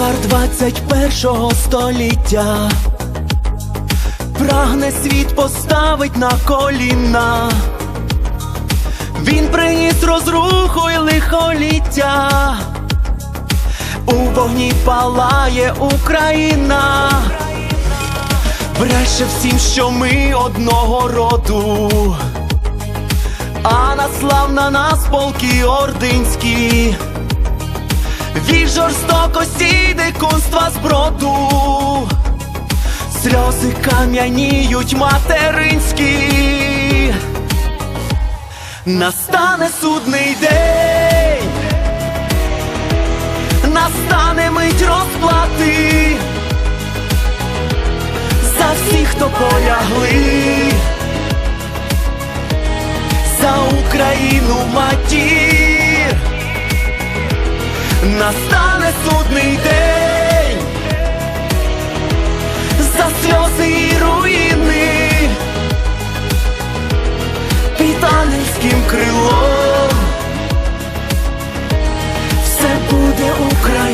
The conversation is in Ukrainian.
Варвар 21 століття прагне світ поставить на коліна. Він приніс розруху й лихоліття. У вогні палає Україна. Бреше всім, що ми одного роду. А наслав на нас полки ординські. Від жорстокості дикунства зброду. Сльози кам'яніють материнські. Настане судний день. Настане мить розплати. За всіх, хто полягли. За Україну матір Настане судний день. За сльози і руїни. Під ангельським крилом. Все буде Україна.